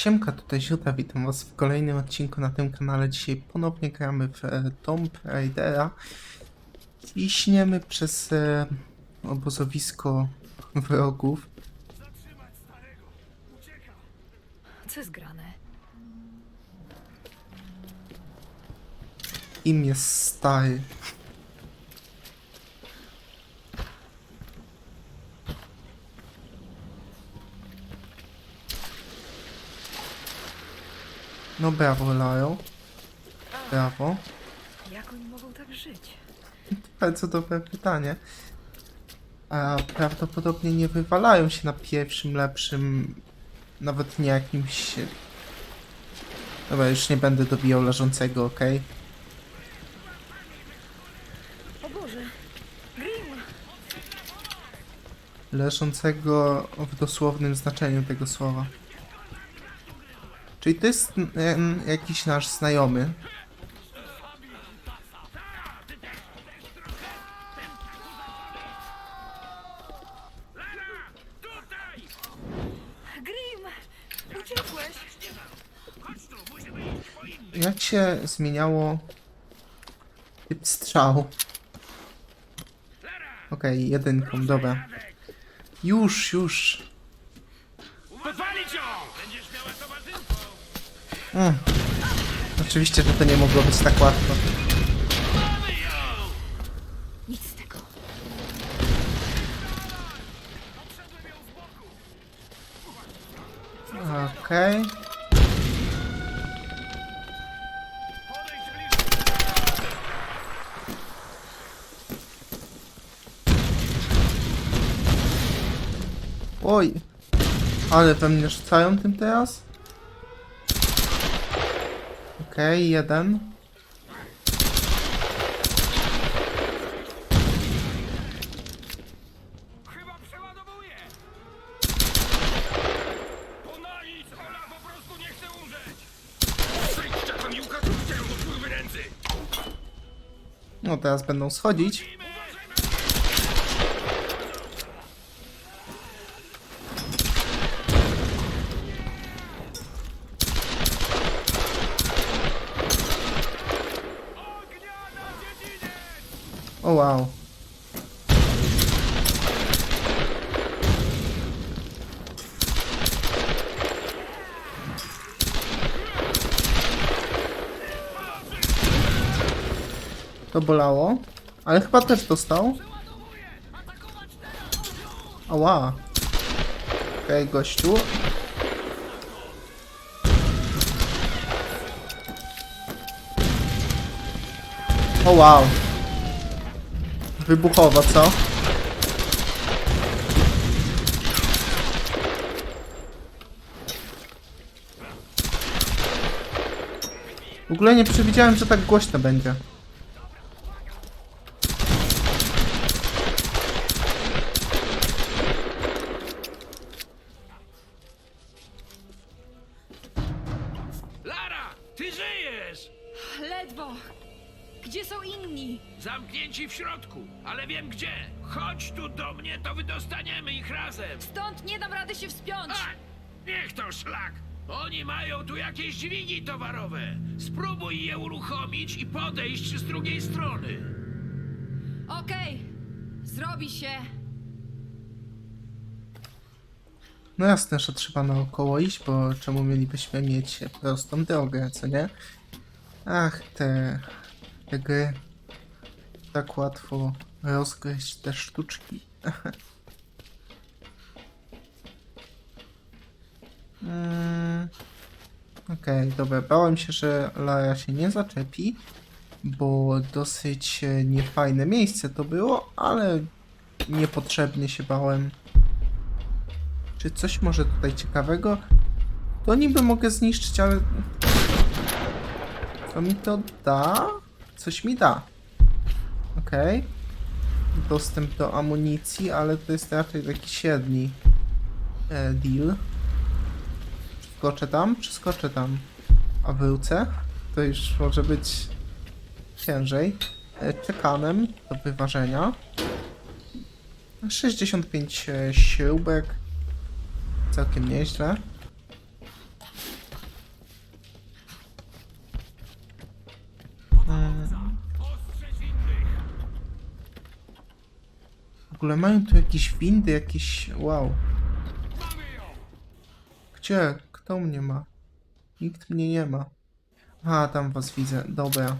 Siemka, tutaj Ziuta, witam was w kolejnym odcinku na tym kanale. Dzisiaj ponownie gramy w e, Tomb Raidera. I śniemy przez e, obozowisko wrogów. Co jest grane? Im jest stary. No brawo, Laro. Brawo. Jak oni mogą tak żyć? Bardzo dobre pytanie. A prawdopodobnie nie wywalają się na pierwszym lepszym, nawet nie jakimś. Dobra, już nie będę dobijał leżącego, ok? O Boże! Grim! Leżącego w dosłownym znaczeniu tego słowa. Czyli to jest em, jakiś nasz znajomy. Jak się zmieniało typ strzału? Okej, jedynką, dobra. Już, już. Mm. Oczywiście, że to nie mogło być tak łatwo. Nic z tego. Okej. Oj. Ale we mnie rzucają tym teraz? Okej, jeden. Chyba przeładowuje! Ponalić! Ola po prostu nie chce umrzeć! Przyjdź czasem i ukazujcie ją do kurwy nędzy! No teraz będą schodzić. Ognia na dziedzinę! O wow. To bolało, ale chyba też dostał. Ała. Okej, gościu. O wow. Wybuchowa, co? W ogóle nie przewidziałem, że tak głośno będzie. Chodź tu do mnie, to wydostaniemy ich razem! Stąd nie dam rady się wspiąć! A! Niech to szlak! Oni mają tu jakieś dźwigi towarowe. Spróbuj je uruchomić i podejść z drugiej strony. Okej! Zrobi się! No jasne, że trzeba naokoło iść, bo czemu mielibyśmy mieć prostą drogę, co nie? Ach, te, te gry. Tak łatwo rozgryźć te sztuczki. mm, Okej, dobra. Bałem się, że Lara się nie zaczepi, bo dosyć e, niefajne miejsce to było, ale niepotrzebnie się bałem. Czy coś może tutaj ciekawego? To niby mogę zniszczyć, ale... Co mi to da? Coś mi da. Okej. Dostęp do amunicji, ale to jest raczej taki średni e, deal. Skoczę tam? Czy skoczę tam? A wrócę? To już może być ciężej. E, czekanem do wyważenia. 65 śrubek. Całkiem nieźle. Ogóle mają tu jakieś windy, jakieś... Wow. Gdzie? Kto mnie ma? Nikt mnie nie ma. A, tam was widzę. Dobra.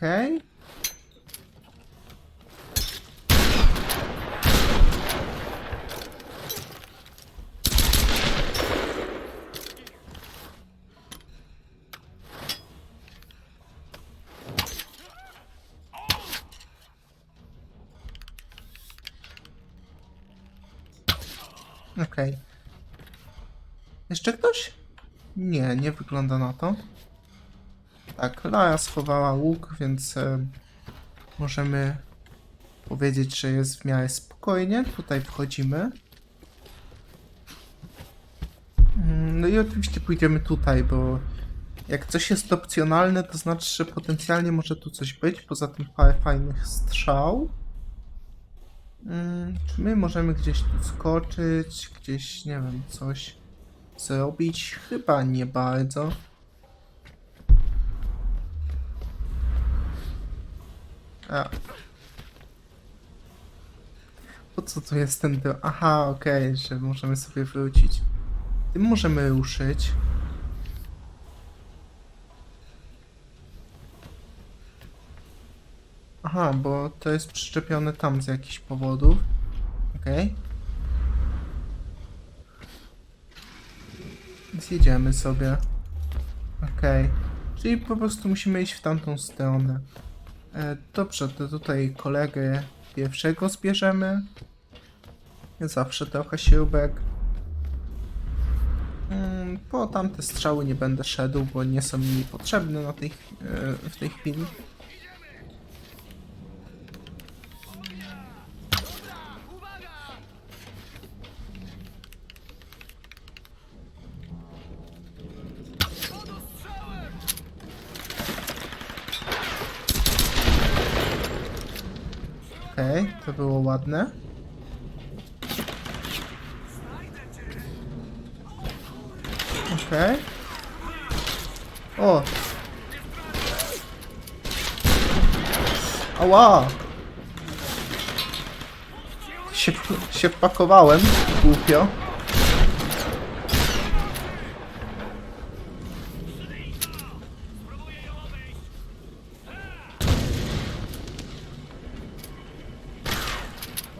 Okej. Okej. Jeszcze ktoś? Nie, nie wygląda na to. Tak, Lara schowała łuk, więc e, możemy powiedzieć, że jest w miarę spokojnie. Tutaj wchodzimy. Mm, No i oczywiście pójdziemy tutaj, bo jak coś jest opcjonalne, to znaczy, że potencjalnie może tu coś być. Poza tym parę fajnych strzał. Mm, Czy my możemy gdzieś tu skoczyć, gdzieś, nie wiem, coś zrobić? Chyba nie bardzo. Po co tu jest ten do... Aha, okej, że możemy sobie wrócić. Tym możemy ruszyć. Aha, bo to jest przyczepione tam z jakichś powodów. Okej. Więc jedziemy sobie. Okej. Czyli po prostu musimy iść w tamtą stronę. E, dobrze, to tutaj kolegę pierwszego zbierzemy. Zawsze trochę śrubek. Mm, Po tamte strzały nie będę szedł, bo nie są mi potrzebne na tej, e, w tej chwili. Okej, to było ładne. Okej. O! Ała! Się, się wpakowałem, głupio.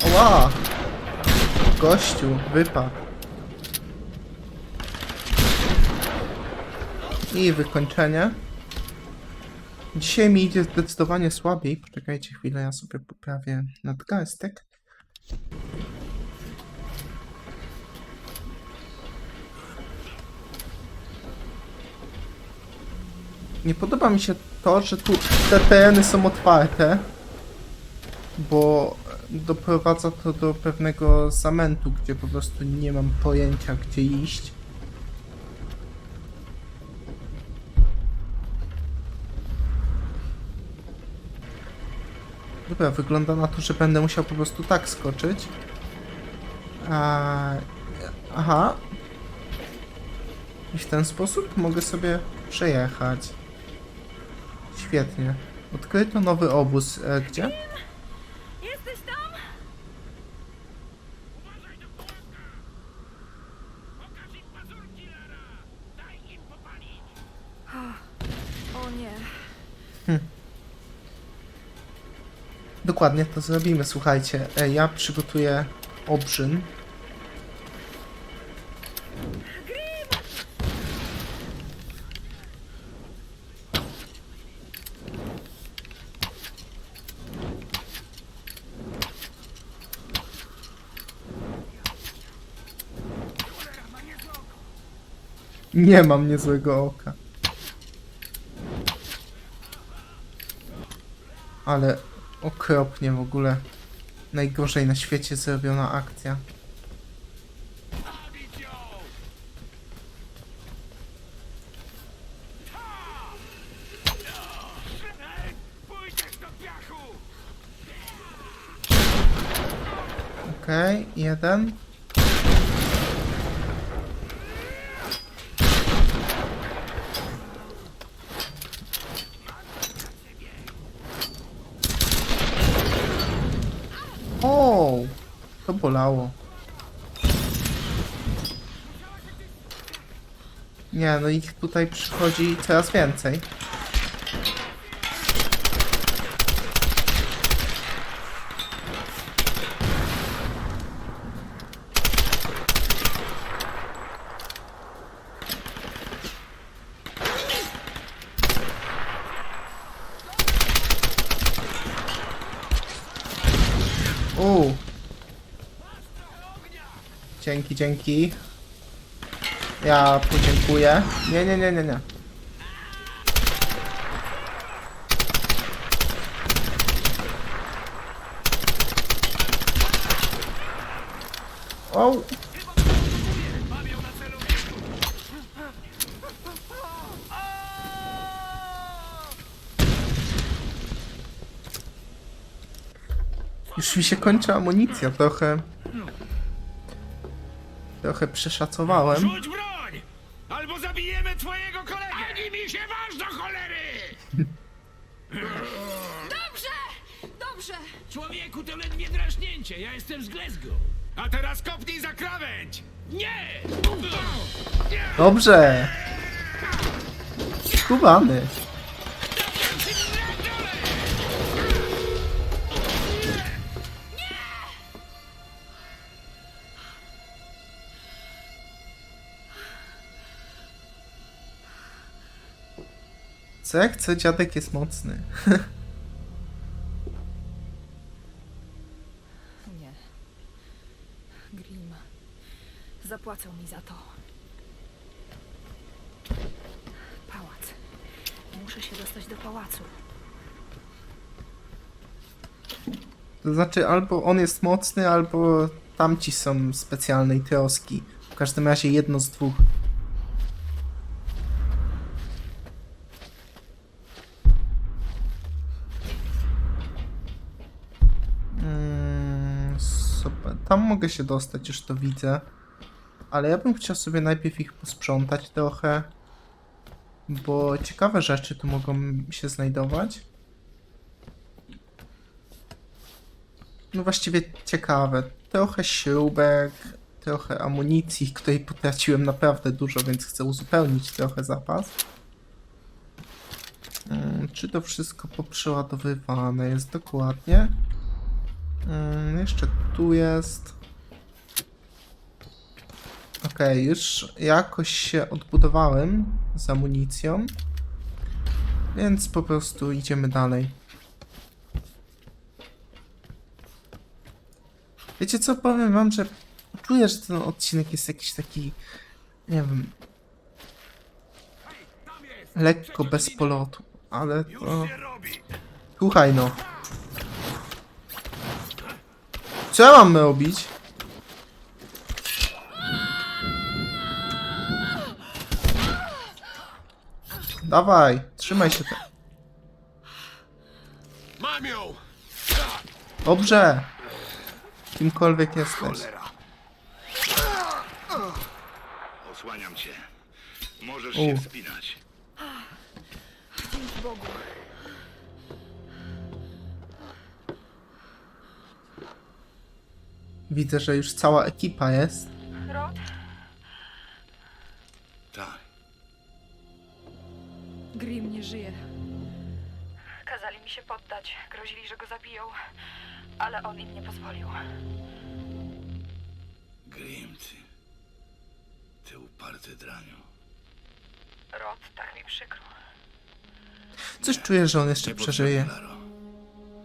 Ała! Gościu, wypadł. I wykończenie. Dzisiaj mi idzie zdecydowanie słabiej. Poczekajcie chwilę, ja sobie poprawię nadgarstek. Nie podoba mi się to, że tu te tereny są otwarte, bo doprowadza to do pewnego zamętu, gdzie po prostu nie mam pojęcia, gdzie iść. Dobra, wygląda na to, że będę musiał po prostu tak skoczyć. Aha. I w ten sposób mogę sobie przejechać. Świetnie. Odkryto nowy obóz. E, gdzie? Jesteś tam? Uważaj do kółka! Pokaż im pazurki, Lara! Daj im popalić! O nie. Dokładnie to zrobimy, słuchajcie. E, ja przygotuję obrzyn. Nie mam niezłego oka. Ale Okropnie w ogóle. Najgorzej na świecie zrobiona akcja. Okej, okay, jeden. Bolało. Nie, no ich tutaj przychodzi coraz więcej. U. Dzięki, dzięki. Ja podziękuję. Nie, nie, nie, nie, nie. O! Już mi się kończy amunicja, trochę... Trochę przeszacowałem. Rzuć broń! Albo zabijemy twojego kolegę! Ani mi się waż do cholery! Dobrze! Dobrze! Człowieku, to ledwie drażnięcie, ja jestem z Glasgow. A teraz kopnij za krawędź! Nie! Dobrze! Skubany. Co ja chcę? Dziadek jest mocny. Nie. Grim. Zapłacą mi za to. Pałac. Muszę się dostać do pałacu. To znaczy, albo on jest mocny, albo tamci są specjalnej troski. W każdym razie jedno z dwóch. Tam mogę się dostać, już to widzę. Ale ja bym chciał sobie najpierw ich posprzątać trochę. Bo ciekawe rzeczy tu mogą się znajdować. No właściwie ciekawe. Trochę śrubek, trochę amunicji, której potraciłem naprawdę dużo, więc chcę uzupełnić trochę zapas. Mm, Czy to wszystko poprzeładowywane jest dokładnie? Mm, Jeszcze tu jest. Okej, już jakoś się odbudowałem z amunicją. Więc po prostu idziemy dalej. Wiecie co, powiem wam, że czuję, że ten odcinek jest jakiś taki, nie wiem, lekko bez polotu, ale to... Słuchaj no. Co ja mam robić? Dawaj, trzymaj się. te-! Dobrze. Kimkolwiek jesteś. Osłaniam cię. Możesz U. się wspinać. Widzę, że już cała ekipa jest. Rod? Tak. Grim nie żyje. Kazali mi się poddać, grozili, że go zabiją, ale on im nie pozwolił. Grim, ty. Ty uparty draniu. Rod, tak mi przykro. Coś czuję, że on jeszcze Nie przeżyje. Laro.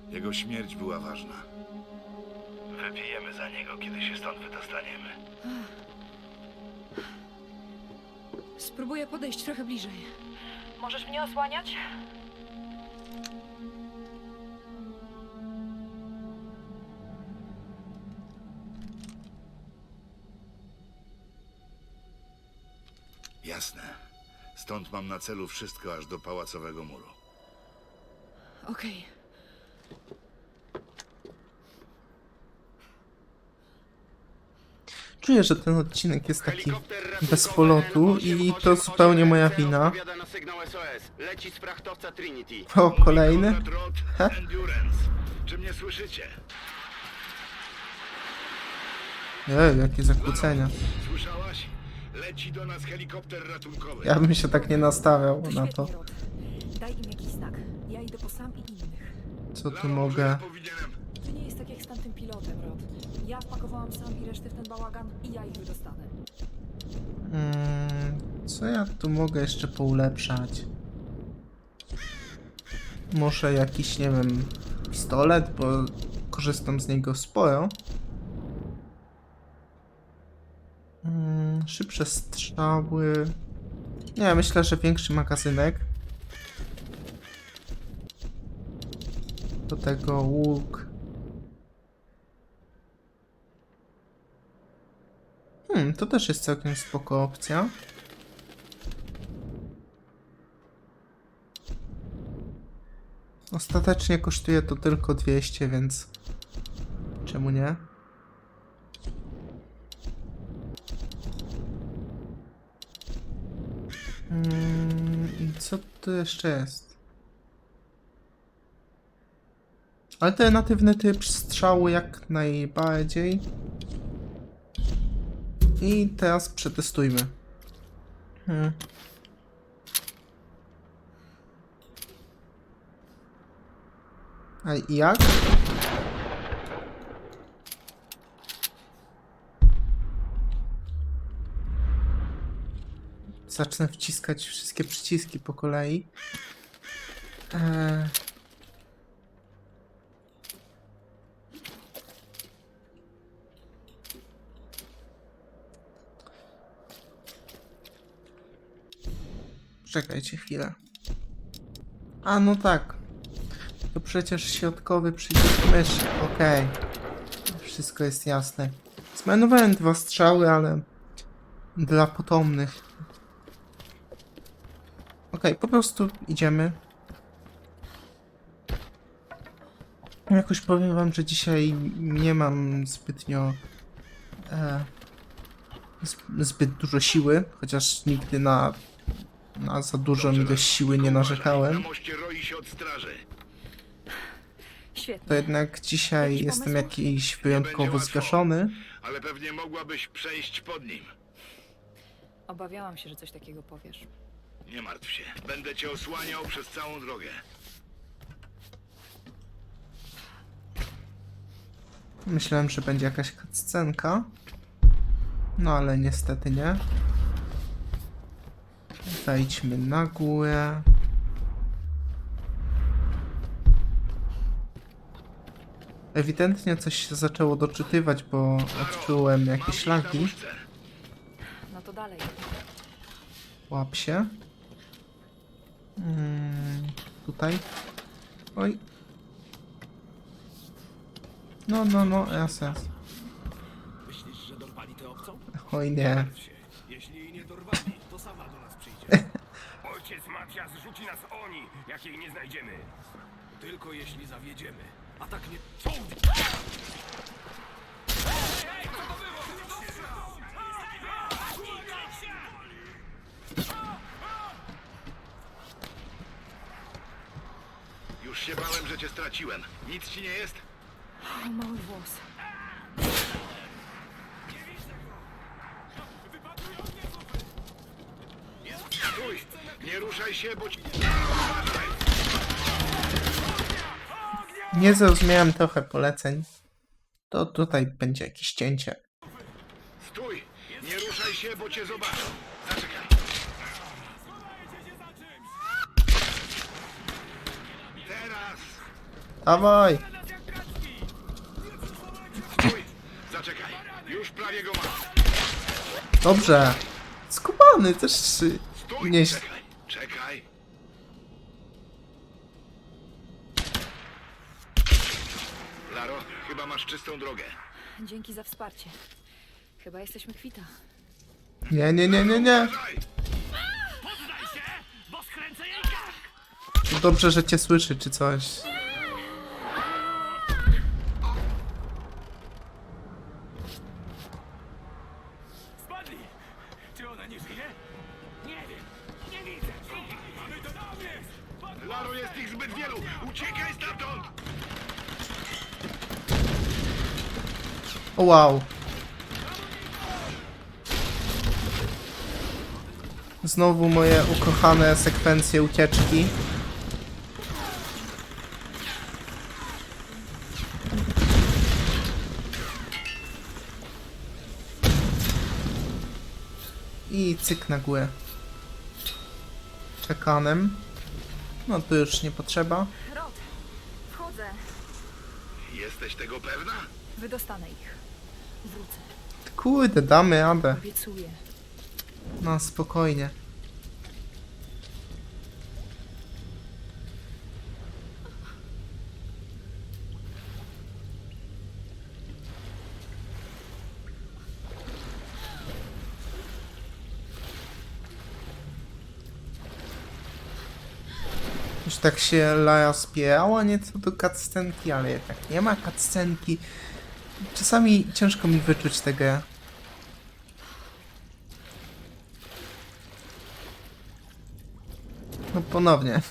Jego śmierć była ważna. Wypijemy za niego, kiedy się stąd wydostaniemy. Spróbuję podejść trochę bliżej. Możesz mnie osłaniać? Jasne. Stąd mam na celu wszystko aż do pałacowego muru. Okej. Czuję, że ten odcinek jest taki bez polotu i to zupełnie moja wina. O, kolejny? Ha? Czy mnie słyszycie? Ej, jakie zakłócenia. Słyszałaś? Leci do nas helikopter ratunkowy. Ja bym się tak nie nastawiał na to. Rod. Daj im jakiś znak. Ja idę po sam i innych. Co tu mogę? nie jest tak jak z tamtym pilotem, Rod. Ja wpakowałam i resztę w ten bałagan i ja ich wydostanę. Mm, co ja tu mogę jeszcze poulepszać? Może jakiś, nie wiem, pistolet, bo korzystam z niego sporo. Mm, szybsze strzały. Nie, myślę, że większy magazynek. Do tego łuk. Hmm, to też jest całkiem spoko opcja. Ostatecznie kosztuje to tylko 200, więc czemu nie? Mm, I co tu jeszcze jest? Alternatywny typ strzału jak najbardziej. I teraz przetestujmy. Hmm. A jak? Zacznę wciskać wszystkie przyciski po kolei. Eee... Czekajcie chwilę. A no tak. To przecież środkowy przycisk myszy. Okej. Wszystko jest jasne. Zmarnowałem dwa strzały, ale dla potomnych. Okej, po prostu idziemy. Jakoś powiem wam, że dzisiaj nie mam zbytnio e, zb- zbyt dużo siły, chociaż nigdy na, na za dużą ilość siły nie Na narzekałem. To jednak dzisiaj jestem jakiś wyjątkowo zgaszony. Ale pewnie mogłabyś przejść pod nim. Obawiałam się, że coś takiego powiesz. Nie martw się. Będę cię osłaniał przez całą drogę. Myślałem, że będzie jakaś cutscenka. No ale niestety nie. Wejdźmy na górę. Ewidentnie coś się zaczęło doczytywać, bo odczułem jakieś lagi. No to dalej. Łap się. Mm, tutaj. Oj. No, no, no, jas, jas. Myślisz, że dorwali tę obcą? Oj nie. Jeśli jej nie dorwali, to sama do nas przyjdzie. Ojciec Rzuci nas oni, jak jej nie znajdziemy. Tylko jeśli zawiedziemy. A tak nie... Co? Już się bałem, że cię straciłem. Nic ci nie jest? O, mały włos. Stój! Nie ruszaj się, bo ci... Nie zrozumiałem trochę poleceń. To tutaj będzie jakieś cięcie. Stój! Nie ruszaj się, bo cię zobaczą. Zaczekaj. Teraz! Dawaj! Stój! Zaczekaj. Już prawie go mam. Dobrze. Skubany też Stój! nie... Czekaj. Czekaj. Laro, chyba masz czystą drogę. Dzięki za wsparcie. Chyba jesteśmy kwita. Nie, nie, nie, nie, nie. Poddaj się, bo skręcę jej kark! To Dobrze, że cię słyszy czy coś. Wow. Znowu moje ukochane sekwencje ucieczki. I cyk na górę. Czekanem. No to już nie potrzeba. Rod, wchodzę. Jesteś tego pewna? Wydostanę ich. Wrócę. Kurde, damy radę. Obiecuję. No spokojnie. Już tak się Lara spierała nieco do cutscenki, ale jednak nie ma cutscenki. Czasami ciężko mi wyczuć grę. No ponownie.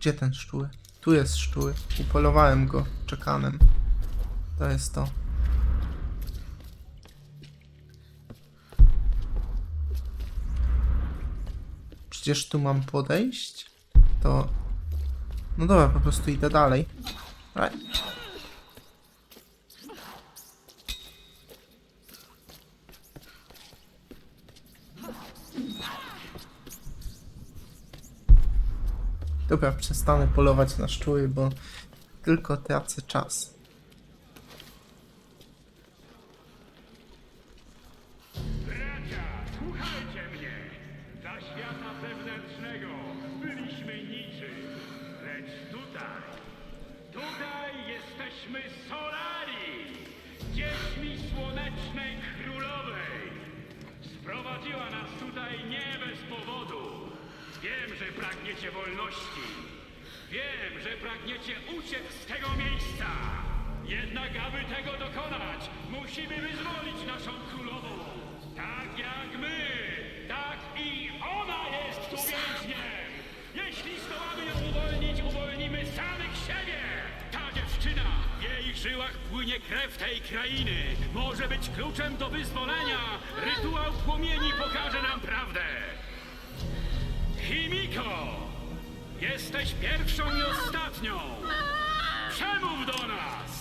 Gdzie ten szczur? Tu jest szczur. Upolowałem go czekanem. To jest to. Przecież tu mam podejść? To... No dobra, po prostu idę dalej. Right. Dobra, przestanę polować na szczury, bo tylko tracę czas. Jednak aby tego dokonać, musimy wyzwolić naszą królową. Tak jak my, tak i ona jest tu więźniem. Jeśli zdołamy ją uwolnić, uwolnimy samych siebie. Ta dziewczyna, w jej żyłach płynie krew tej krainy. Może być kluczem do wyzwolenia. Rytuał płomieni pokaże nam prawdę. Himiko! Jesteś pierwszą i ostatnią! Przemów do nas!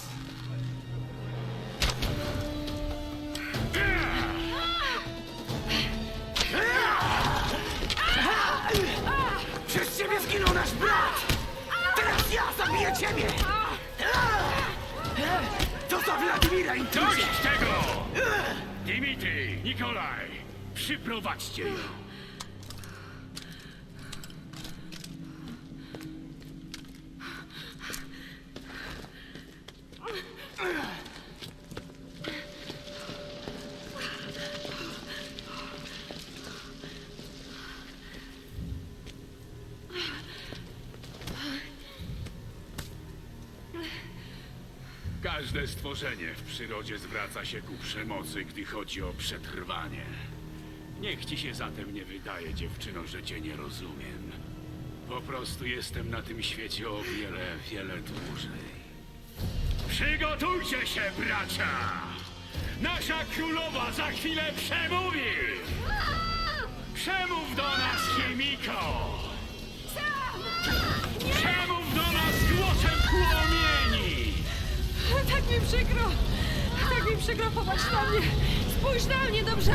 Nasz brat! Teraz ja zabiję ciebie! To za Wladimira intruzie! Dość tego! Dimitri, Nikolaj, przyprowadźcie ją. Każde stworzenie w przyrodzie zwraca się ku przemocy, gdy chodzi o przetrwanie. Niech ci się zatem nie wydaje, dziewczyno, że cię nie rozumiem. Po prostu jestem na tym świecie o wiele, wiele dłużej. Przygotujcie się, bracia! Nasza królowa za chwilę przemówi! Przemów do nas, Chimiko! Mi przykro! Tak mi przykro, popatrz na mnie! Spójrz na mnie, dobrze?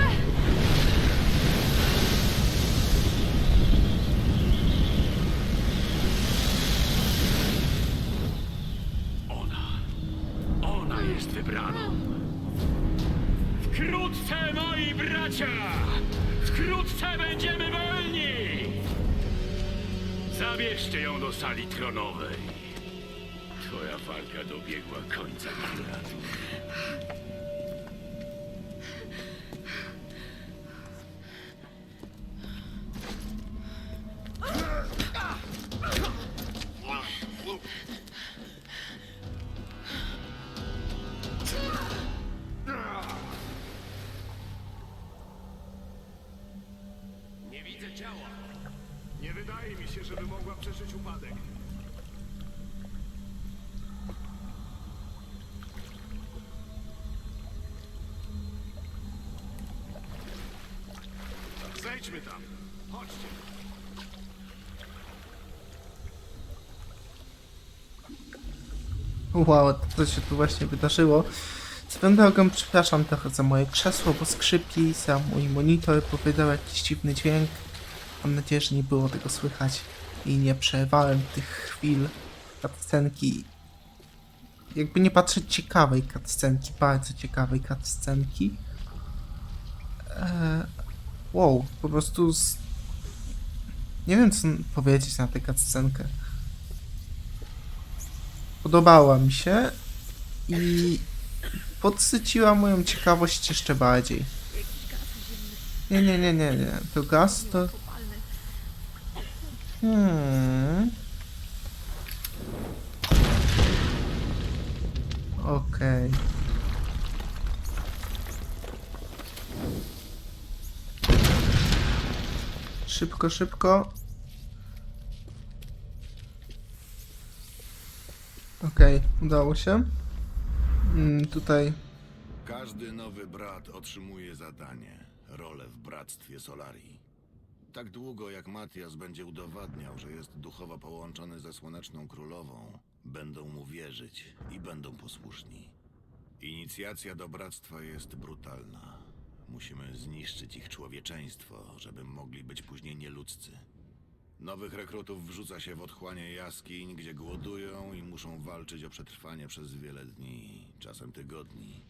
Ona, ona jest wybraną. Wkrótce, moi bracia! Wkrótce będziemy wolni! Zabierzcie ją do sali tronowej. Walka dobiegła końca, Konradu. Zejdźmy tam. Chodźcie. Wow, to się tu właśnie wydarzyło. Swoją drogą, przepraszam trochę za moje krzesło, bo skrzypi, za mój monitor, bo wydał jakiś dziwny dźwięk. Mam nadzieję, że nie było tego słychać i nie przerwałem tych chwil cutscenki. Jakby nie patrzeć ciekawej cutscenki, bardzo ciekawej cutscenki. Eee, wow, po prostu z... Nie wiem co powiedzieć na tę cutscenkę podobała mi się i podsyciła moją ciekawość jeszcze bardziej. Nie, nie, nie, nie, nie. To gaz to... Hmm. Okej. Szybko, szybko. Okej, udało się. Mm, tutaj Każdy nowy brat otrzymuje zadanie, rolę w Bractwie Solarii. Tak długo jak Matias będzie udowadniał, że jest duchowo połączony ze Słoneczną Królową, będą mu wierzyć i będą posłuszni. Inicjacja do Bractwa jest brutalna. Musimy zniszczyć ich człowieczeństwo, żeby mogli być później nieludzcy. Nowych rekrutów wrzuca się w otchłanie jaskiń, gdzie głodują i muszą walczyć o przetrwanie przez wiele dni, czasem tygodni.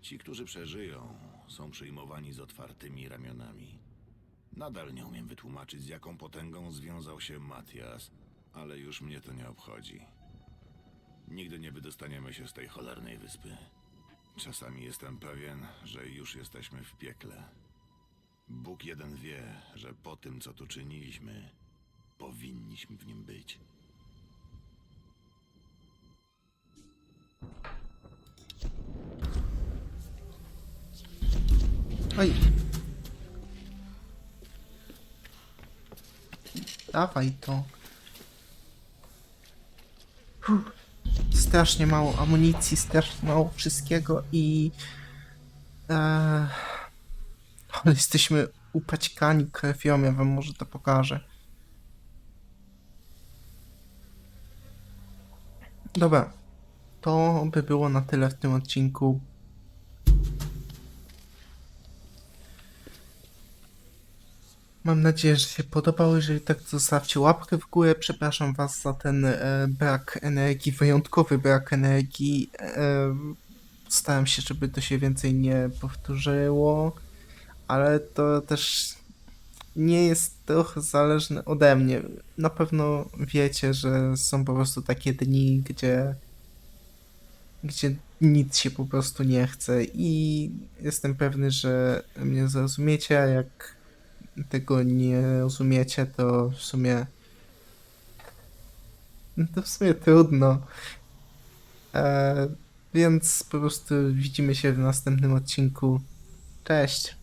Ci, którzy przeżyją, są przyjmowani z otwartymi ramionami. Nadal nie umiem wytłumaczyć, z jaką potęgą związał się Matias, ale już mnie to nie obchodzi. Nigdy nie wydostaniemy się z tej cholernej wyspy. Czasami jestem pewien, że już jesteśmy w piekle. Bóg jeden wie, że po tym, co tu czyniliśmy, powinniśmy w nim być. Oj. Dawaj to. Uff. Strasznie mało amunicji, strasznie mało wszystkiego i... Eee, ale jesteśmy upaćkani krwią, ja wam może to pokażę. Dobra, to by było na tyle w tym odcinku. Mam nadzieję, że się podobało. Jeżeli tak, zostawcie łapkę w górę. Przepraszam Was za ten e, brak energii, wyjątkowy brak energii. E, staram się, żeby to się więcej nie powtórzyło, ale to też nie jest trochę zależne ode mnie. Na pewno wiecie, że są po prostu takie dni, gdzie gdzie nic się po prostu nie chce i jestem pewny, że mnie zrozumiecie, jak tego nie rozumiecie, to w sumie. To w sumie trudno. E, więc po prostu widzimy się w następnym odcinku. Cześć.